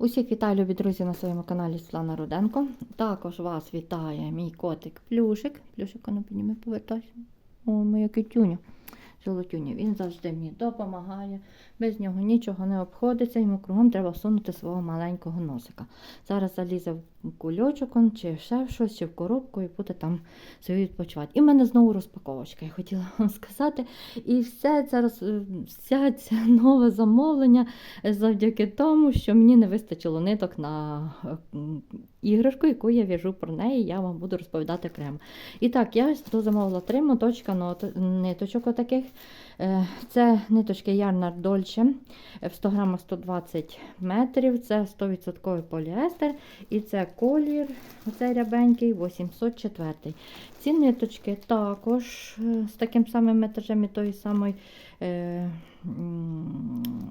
Усіх вітаю, любі друзі, на своєму каналі Світлана Руденко. Також вас вітає мій котик Плюшик. Плюшик, ну підніми, повертайся. О, моя китюня. Золотюня. Він завжди мені допомагає. Без нього нічого не обходиться, йому кругом треба всунути свого маленького носика. Зараз залізе в кульочок чи ще щось, чи в коробку і буде там собі відпочивати. І в мене знову розпаковочка, я хотіла вам сказати. І все це роз- вся ця нове замовлення завдяки тому, що мені не вистачило ниток на е, іграшку, яку я в'яжу про неї, я вам буду розповідати окремо. І так, я замовила три моточка ниточок отаких. Е, Це ниточки Ярнар Дольче в 100 грамах 120 метрів, це 100% поліестер і це колір, оцей рябенький 804. Ці ниточки також е, з таким самим метражем і тої самої е,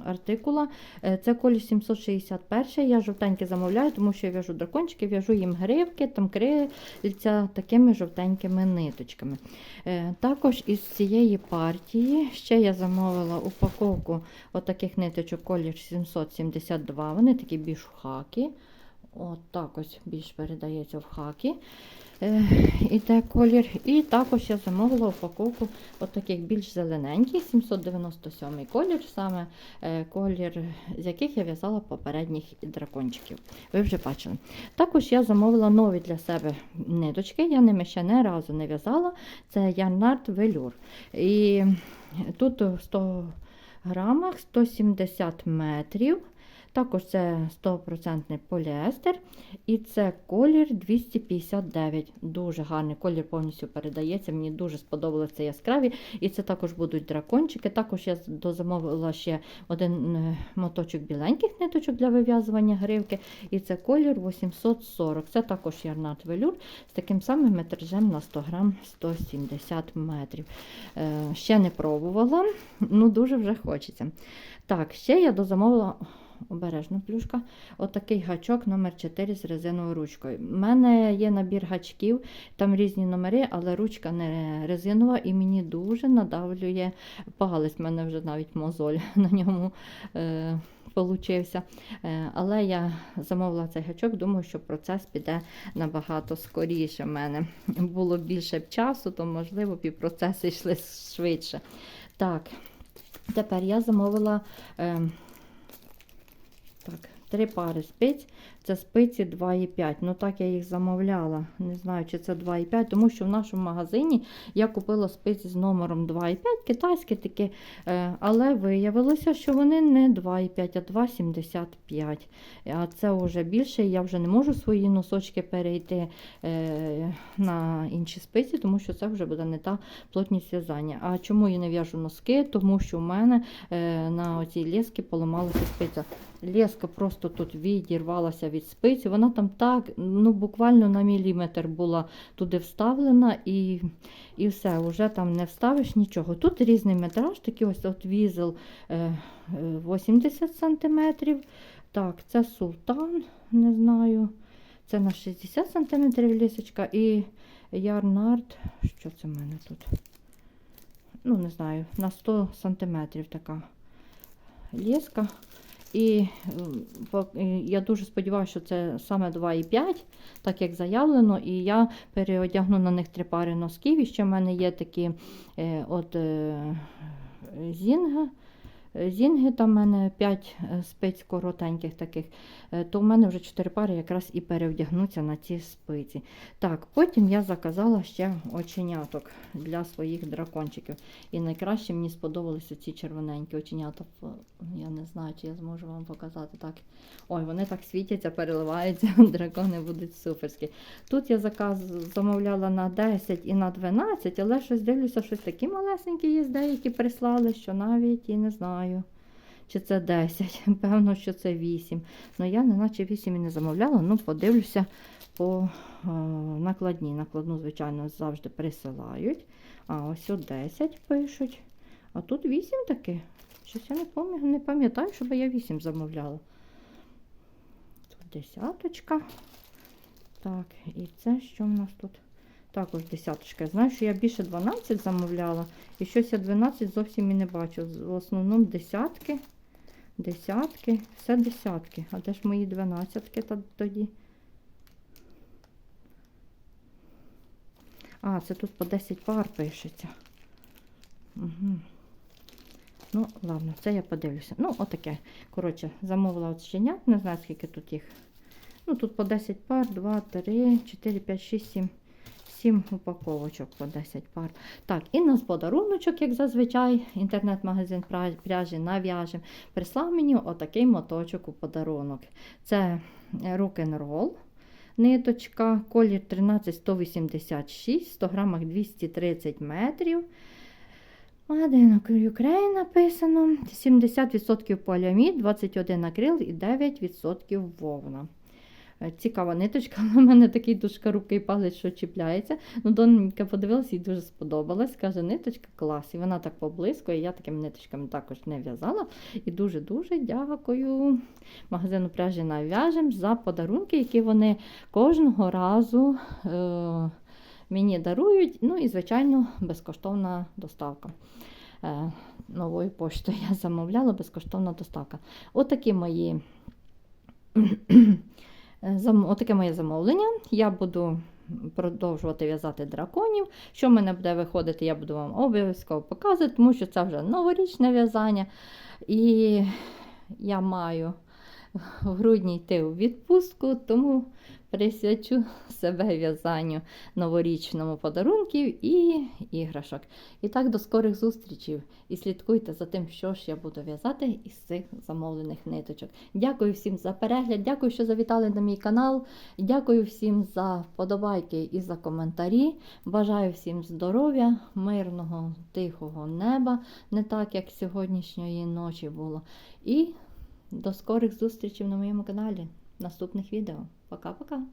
артикула. Е, Це колір 761. Я жовтенькі замовляю, тому що я в'яжу дракончики, в'яжу їм гривки, там крильця такими жовтенькими ниточками. Е, Також із цієї партії ще я замовила упаковку отаких ниточок колір 772. Вони такі більш в хакі. От так ось більш передається в хакі. Е, і колір. І також я замовила упаковку отаких більш зелененьких, 797 колір, саме е, колір, з яких я в'язала попередніх дракончиків. Ви вже бачили. Також я замовила нові для себе ниточки. Я ними ще не разу не в'язала. Це Ярнард Велюр. І тут в 100 грамах 170 метрів. Також це 100% поліестер. І це колір 259. Дуже гарний колір повністю передається. Мені дуже сподобалося яскраві. І це також будуть дракончики. Також я дозамовила ще один е, моточок біленьких ниточок для вив'язування гривки. І це колір 840. Це також ярнат велюр з таким самим метражем на 100 грам 170 метрів. Е, ще не пробувала, ну дуже вже хочеться. Так, ще я дозамовила обережно плюшка. Отакий гачок номер 4 з резиновою ручкою. У мене є набір гачків, там різні номери, але ручка не резинова і мені дуже надавлює палець. У мене вже навіть мозоль на ньому. Е- Получився. Е, Але я замовила цей гачок, думаю, що процес піде набагато скоріше. В мене було більше часу, то можливо і процеси йшли швидше. Так, тепер я замовила. Е, так, три пари спиць. Це спиці 2,5. Ну так я їх замовляла. Не знаю, чи це 2,5, тому що в нашому магазині я купила спиці з номером 2,5, китайські такі, е, але виявилося, що вони не 2,5, а 2,75. А це вже більше. Я вже не можу свої носочки перейти е, на інші спиці, тому що це вже буде не та плотність в'язання. А чому я не в'яжу носки? Тому що в мене е, на оцій лески поламалася спиця. Леска просто тут відірвалася від спиці. Вона там так, ну буквально на міліметр була туди вставлена, і і все, вже там не вставиш нічого. Тут різний метраж, такий ось от візел е, е, 80 см. Так, це султан, не знаю. Це на 60 см лісочка і ярнард. Що це в мене тут? Ну, не знаю, на 100 см така ліска. І я дуже сподіваюся, що це саме 2,5, так як заявлено. І я переодягну на них три пари носків. І ще в мене є такі е, от е, зінга. Зінги там в мене 5 спиць коротеньких таких, е, то в мене вже 4 пари якраз і перевдягнуться на ці спиці. Так, потім я заказала ще оченяток для своїх дракончиків. І найкраще мені сподобалися ці червоненькі оченята. Я не знаю, чи я зможу вам показати так. Ой, вони так світяться, переливаються, дракони будуть суперські. Тут я заказ замовляла на 10 і на 12, але щось дивлюся, щось такі малесенькі є, деякі прислали, що навіть і не знаю. Чи це 10, певно, що це 8. Ну я неначе 8 і не замовляла, ну подивлюся по е, накладні. Накладну, звичайно, завжди присилають. А ось от 10 пишуть. А тут 8 таки. Щось я не пам'ятаю, не пам'ятаю, щоб я 8 замовляла. Тут десяточка. Так, і це що в нас тут? Також десяточка. Я знаю, що я більше 12 замовляла, і щось я 12 зовсім і не бачу. В основному десятки. десятки, все десятки. А де ж мої дванадцятки тоді? А, це тут по 10 пар пишеться. Угу. Ну, ладно, це я подивлюся. Ну, отаке. Коротше, замовила от щенят, не знаю, скільки тут їх. Ну, тут по 10 пар, 2, 3, 4, 5, 6, 7. 7 упаковочок по 10 пар. Так, і нас подаруночок, як зазвичай, інтернет-магазин пряжі нав'яжем, прислав мені отакий моточок у подарунок. Це е, рок-н-рол. Ниточка, колір 13186, 100 грамах 230 метрів. Мадина Ukraine написано. 70% поліамід, 21 акрил і 9% вовна. Е, Цікава ниточка, у мене такий дуже рукий палець, що чіпляється. Ну, донька подивилася, їй дуже сподобалась. Каже, ниточка клас. І вона так поблизькує. Я такими ниточками також не в'язала. І дуже-дуже дякую магазину пряжі нав'яжем за подарунки, які вони кожного разу е, мені дарують. Ну і, звичайно, безкоштовна доставка. Е, новою поштою я замовляла безкоштовна доставка. Отакі мої. Е. Отаке моє замовлення. Я буду продовжувати в'язати драконів. Що в мене буде виходити, я буду вам обов'язково показувати, тому що це вже новорічне в'язання. І я маю в грудні йти у відпустку, тому присвячу себе в'язанню новорічному подарунків і іграшок. І так, до скорих зустрічей. І слідкуйте за тим, що ж я буду в'язати із цих замовлених ниточок. Дякую всім за перегляд, дякую, що завітали на мій канал. Дякую всім за вподобайки і за коментарі. Бажаю всім здоров'я, мирного, тихого неба, не так, як сьогоднішньої ночі було. І до скорих зустрічей на моєму каналі. Наступних відео. Пока-пока!